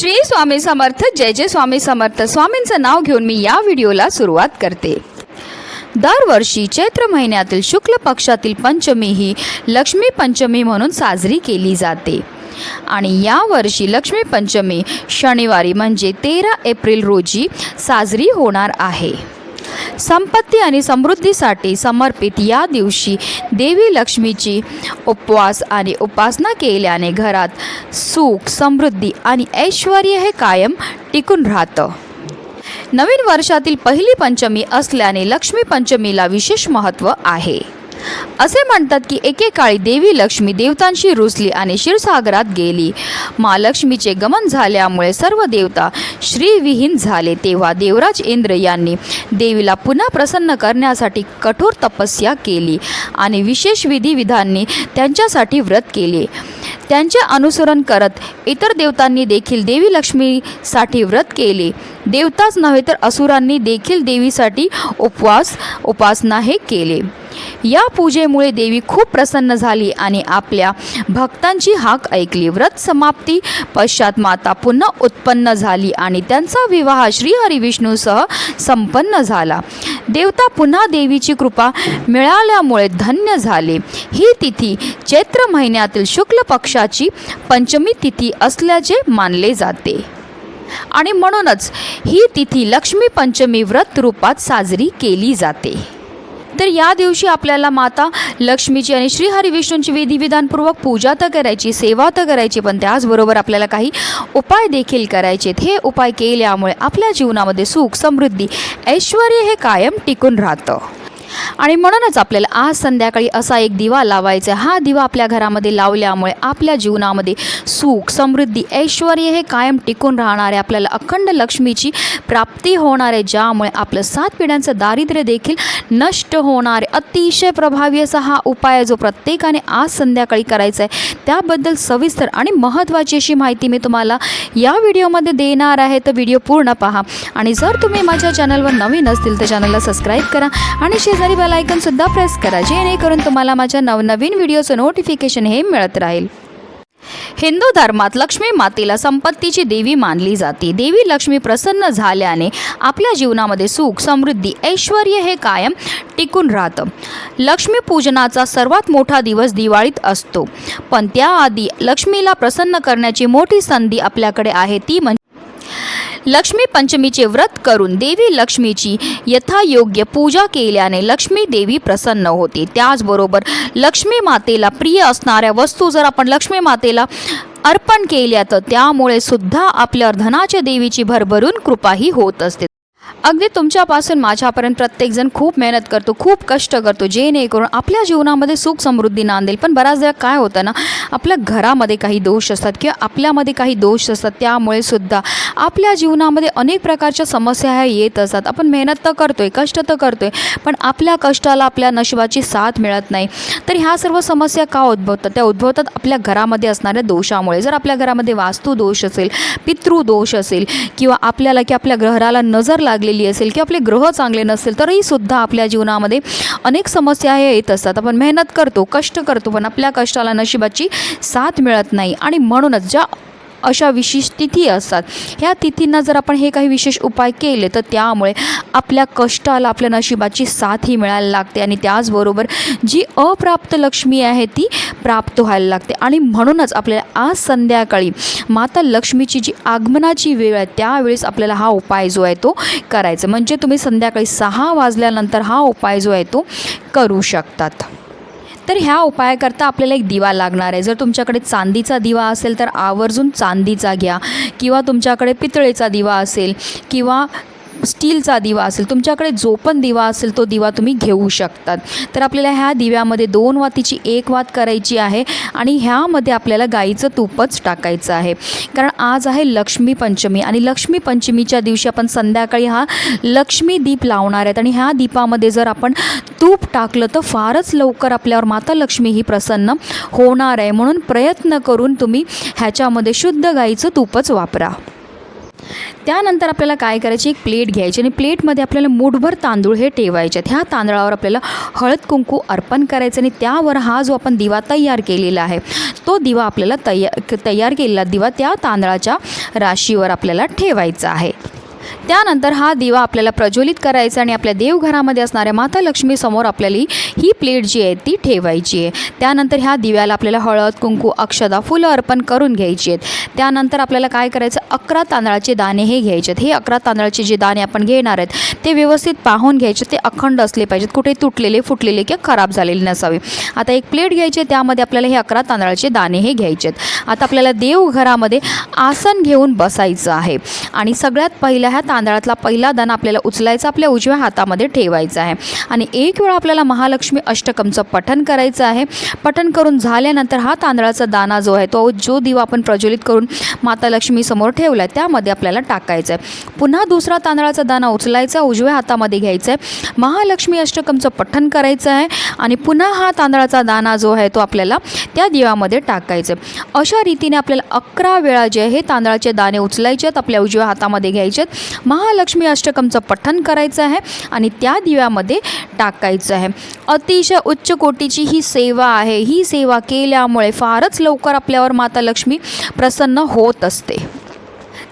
श्री स्वामी समर्थ जय जय स्वामी समर्थ. स्वामींचं नाव घेऊन मी या व्हिडिओला सुरुवात करते. दरवर्षी चैत्र महिन्यातील शुक्ल पक्षातील पंचमी ही लक्ष्मी पंचमी म्हणून साजरी केली जाते. आणि यावर्षी लक्ष्मी पंचमी शनिवारी म्हणजे तेरा एप्रिल रोजी साजरी होणार आहे. संपत्ती आणि समृद्धीसाठी समर्पित या दिवशी देवी लक्ष्मीची उपवास आणि उपासना केल्याने घरात सुख समृद्धी आणि ऐश्वर हे कायम टिकून राहतं. नवीन वर्षातील पहिली पंचमी असल्याने लक्ष्मी पंचमीला विशेष महत्त्व आहे. असे म्हणतात की एकेकाळी देवी लक्ष्मी देवतांशी रुसली आणि क्षीरसागरात गेली. महालक्ष्मीचे गमन झाल्यामुळे सर्व देवता श्रीविहीन झाले. तेव्हा देवराज इंद्र यांनी देवीला पुन्हा प्रसन्न करण्यासाठी कठोर तपस्या केली आणि विशेष विधिविधांनी त्यांच्यासाठी व्रत केले. त्यांचे अनुसरण करत इतर देवतांनी देखील देवी लक्ष्मीसाठी व्रत केले. देवताच नव्हे तर असुरांनी देखील देवीसाठी उपवास उपासना हे केले. या पूजेमुळे देवी खूप प्रसन्न झाली आणि आपल्या भक्तांची हाक ऐकली. व्रत समाप्ती पश्चात माता पुन्हा उत्पन्न झाली आणि त्यांचा विवाह श्रीहरी विष्णूसह संपन्न झाला. देवता पुन्हा देवीची कृपा मिळाल्यामुळे धन्य झाले. ही तिथी चैत्र महिन्यातील शुक्ल पक्षाची पंचमी तिथी असल्याचे मानले जाते. आणि म्हणूनच ही तिथी लक्ष्मी पंचमी व्रत रूपात साजरी केली जाते. तर या दिवशी आपल्याला माता लक्ष्मीची आणि श्रीहरी विष्णूंची विधिविधानपूर्वक पूजा तर करायची सेवा तर करायची पण त्याचबरोबर आपल्याला काही उपाय देखील करायचे हे उपाय केल्यामुळे आपल्या जीवनामध्ये सुख समृद्धी ऐश्वर हे कायम टिकून राहतं. आणि म्हणूनच आपल्याला आज संध्याकाळी असा एक दिवा लावायचा आहे. हा दिवा आपल्या घरामध्ये लावल्यामुळे आपल्या जीवनामध्ये सुख समृद्धी ऐश्वर हे कायम टिकून राहणारे आपल्याला अखंड लक्ष्मीची प्राप्ती होणार आहे ज्यामुळे आपलं सात पिढ्यांचं दारिद्र्य देखील नष्ट होणार आहे. अतिशय प्रभावी असा हा उपाय आहे जो प्रत्येकाने आज संध्याकाळी करायचा आहे. त्याबद्दल सविस्तर आणि महत्त्वाची अशी माहिती मी तुम्हाला या व्हिडिओमध्ये देणार आहे. तर व्हिडिओ पूर्ण पहा. आणि जर तुम्ही माझ्या चॅनलवर नवीन असतील तर चॅनलला सबस्क्राईब करा. आणि शेजारी बेल आयकॉनसुद्धा प्रेस करा जेणेकरून तुम्हाला माझ्या नवनवीन व्हिडिओचं नोटिफिकेशन हे मिळत राहील. हिंदू धर्मात लक्ष्मी मातेला संपत्तीची देवी मानली जाते. देवी लक्ष्मी प्रसन्न झाल्याने आपल्या जीवनामध्ये सुख समृद्धी ऐश्वर हे कायम टिकून राहतं. लक्ष्मी पूजनाचा सर्वात मोठा दिवस दिवाळीत असतो. पण त्याआधी लक्ष्मीला प्रसन्न करण्याची मोठी संधी आपल्याकडे आहे ती म्हणजे लक्ष्मी पंचमीचे व्रत करून देवी लक्ष्मीची यथायोग्य पूजा केल्याने लक्ष्मी देवी प्रसन्न होते. त्याचबरोबर लक्ष्मी मातेला प्रिय असणाऱ्या वस्तू जर आपण लक्ष्मी मातेला अर्पण केल्या तर त्यामुळे सुद्धा आपल्या धनाच्या देवीची भरभरून कृपाही होत असते. अगदी तुमच्यापासून माझ्यापर्यंत प्रत्येकजण खूप मेहनत करतो खूप कष्ट करतो जेणेकरून आपल्या जीवनामध्ये सुख समृद्धी नांदेल. पण बऱ्याच वेळा काय होतं ना आपल्या घरामध्ये काही दोष असतात किंवा आपल्यामध्ये काही दोष असतात त्यामुळे सुद्धा आपल्या जीवनामध्ये अनेक प्रकारच्या समस्या ह्या येत असतात. आपण मेहनत तर करतोय कष्ट तर करतोय पण आपल्या कष्टाला आपल्या नशिबाची साथ मिळत नाही. तर ह्या सर्व समस्या का उद्भवतात? त्या उद्भवतात आपल्या घरामध्ये असणाऱ्या दोषामुळे. जर आपल्या घरामध्ये वास्तू दोष असेल पितृदोष असेल किंवा आपल्याला की आपल्या ग्रहराला नजर लागलेली असेल की आपले ग्रह चांगले नसेल तरीही सुद्धा आपल्या जीवनामध्ये अनेक समस्या ह्या येत असतात. आपण मेहनत करतो कष्ट करतो पण आपल्या कष्टाला नशिबाची साथ मिळत नाही. आणि म्हणूनच ज्या अशा विशेष तिथी असतात. ह्या तिथींना जर आपण हे काही विशेष उपाय केले तर त्यामुळे आपल्या कष्टाला आपल्या नशिबाची साथही मिळायला लागते आणि त्याचबरोबर जी अप्राप्त लक्ष्मी आहे ती प्राप्त व्हायला लागते. आणि म्हणूनच आपल्याला आज संध्याकाळी माता लक्ष्मीची जी आगमनाची वेळ आहे त्यावेळेस आपल्याला हा उपाय जो आहे तो करायचा. म्हणजे तुम्ही संध्याकाळी सहा वाजल्यानंतर हा उपाय जो आहे तो करू शकतात. तर ह्या उपायाकरता आपल्याला एक दिवा लागणार आहे. जर तुमच्याकडे चांदीचा दिवा असेल तर आवर्जून चांदीचा घ्या. किंवा तुमच्याकडे पितळेचा दिवा असेल किंवा स्टीलचा दिवा असेल तुमच्याकडे जो पण दिवा असेल तो दिवा तुम्ही घेऊ शकतात. तर आपल्याला ह्या दिव्यामध्ये दोन वातीची एक वात करायची आहे आणि ह्यामध्ये आपल्याला गाईचं तूपच टाकायचं आहे. कारण आज आहे लक्ष्मी पंचमी आणि लक्ष्मी पंचमीच्या दिवशी आपण संध्याकाळी हा लक्ष्मी दीप लावणार आहेत आणि ह्या दीपामध्ये जर आपण तूप टाकलं तर फारच लवकर आपल्यावर माता लक्ष्मी ही प्रसन्न होणार आहे. म्हणून प्रयत्न करून तुम्ही ह्याच्यामध्ये शुद्ध गाईचं तूपच वापरा. त्यानंतर आपल्याला काय करायची? एक प्लेट घ्यायची आणि प्लेटमध्ये आपल्याला मूठभर तांदूळ हे ठेवायचे आहेत ह्या तांदळावर आपल्याला हळद कुंकू अर्पण करायचं आणि त्यावर हा जो आपण दिवा तयार केलेला आहे तो दिवा आपल्याला तयार तयार केलेला दिवा त्या तांदळाच्या राशीवर आपल्याला ठेवायचा आहे. त्यानंतर हा दिवा आपल्याला प्रज्वलित करायचा आणि आपल्या देवघरामध्ये असणाऱ्या माता लक्ष्मीसमोर आपल्याला ही- प्लेट जी आहे ती ठेवायची आहे. त्यानंतर ह्या दिव्याला आपल्याला हळद कुंकू अक्षदा फुलं अर्पण करून घ्यायची आहेत. त्यानंतर आपल्याला काय करायचं? अकरा तांदळाचे दाणे हे घ्यायचे आहेत. हे अकरा तांदळाचे जे दाणे आपण घेणार आहेत ते व्यवस्थित पाहून घ्यायचे. ते अखंड असले पाहिजेत. कुठे तुटलेले फुटलेले किंवा खराब झालेले नसावे. आता एक प्लेट घ्यायची आहे, त्यामध्ये आपल्याला हे अकरा तांदळाचे दाणे हे घ्यायचे आहेत. आता आपल्याला देवघरामध्ये आसन घेऊन बसायचं आहे. आणि सगळ्यात पहिल्या ह्या तांदळातला पहिला दाणा आपल्याला उचलायचा आपल्या उजव्या हातामध्ये ठेवायचा आहे. आणि एक वेळा आपल्याला महालक्ष्मी अष्टकमचं पठन करायचं आहे. पठन करून झाल्यानंतर हा तांदळाचा दाना जो आहे तो जो दिवा आपण प्रज्वलित करून माता लक्ष्मी समोर ठेवला आहे त्यामध्ये आपल्याला टाकायचं आहे पुन्हा दुसरा तांदळाचा दाना उचलायचा उजव्या हातामध्ये घ्यायचा आहे महालक्ष्मी अष्टकमचं पठन करायचं आहे. आणि पुन्हा हा तांदळाचा दाना जो आहे तो आपल्याला त्या दिव्यामध्ये टाकायचं आहे अशा रीतीने आपल्याला अकरा वेळा जे आहे हे तांदळाचे दाणे उचलायचे आहेत आपल्या उजव्या हातामध्ये घ्यायचे आहेत महालक्ष्मी अष्टकमचं पठन करायचं आहे आणि त्या दिव्यामध्ये टाकायचं आहे. अतिशय उच्च कोटीची ही सेवा आहे. ही सेवा केल्यामुळे फारच लवकर आपल्यावर माता लक्ष्मी प्रसन्न होत असते.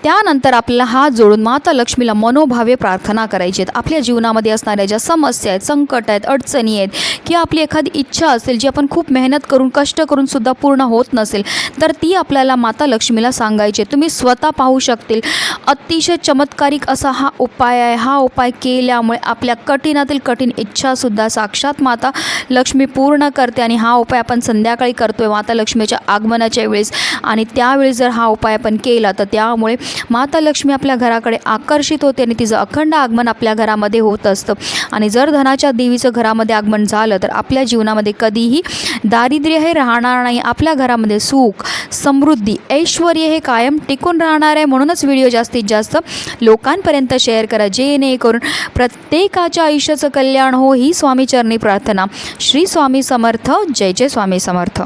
त्यानंतर आपल्याला हात जोडून माता लक्ष्मीला मनोभावे प्रार्थना करायची आहेत. आपल्या जीवनामध्ये असणाऱ्या ज्या समस्या आहेत संकट आहेत अडचणी आहेत किंवा आपली एखादी इच्छा असेल जी आपण खूप मेहनत करून कष्ट करून सुद्धा पूर्ण होत नसेल तर ती आपल्याला माता लक्ष्मीला सांगायची तुम्ही स्वतः पाहू शकतील अतिशय चमत्कारिक असा हा उपाय आहे. हा उपाय केल्यामुळे आपल्या कठीणातील कठीण इच्छासुद्धा साक्षात माता लक्ष्मी पूर्ण करते आणि हा उपाय आपण संध्याकाळी करतो आहे माता लक्ष्मीच्या आगमनाच्या वेळेस. आणि त्यावेळेस जर हा उपाय आपण केला तर त्यामुळे माता लक्ष्मी आपल्या घराकडे आकर्षित होते आणि तिचं अखंड आगमन आपल्या घरामध्ये होत असतं. आणि जर धनाच्या देवीचं घरामध्ये आगमन झालं तर आपल्या जीवनामध्ये कधीही दारिद्र्य हे राहणार नाही. आपल्या घरामध्ये सुख समृद्धी ऐश्वर हे कायम टिकून राहणार आहे. म्हणूनच व्हिडिओ जास्तीत जास्त लोकांपर्यंत शेअर करा. जेणेकरून प्रत्येकाच्या आयुष्याचं कल्याण हो ही स्वामीचरणी प्रार्थना. श्री स्वामी समर्थ. जय जय स्वामी समर्थ.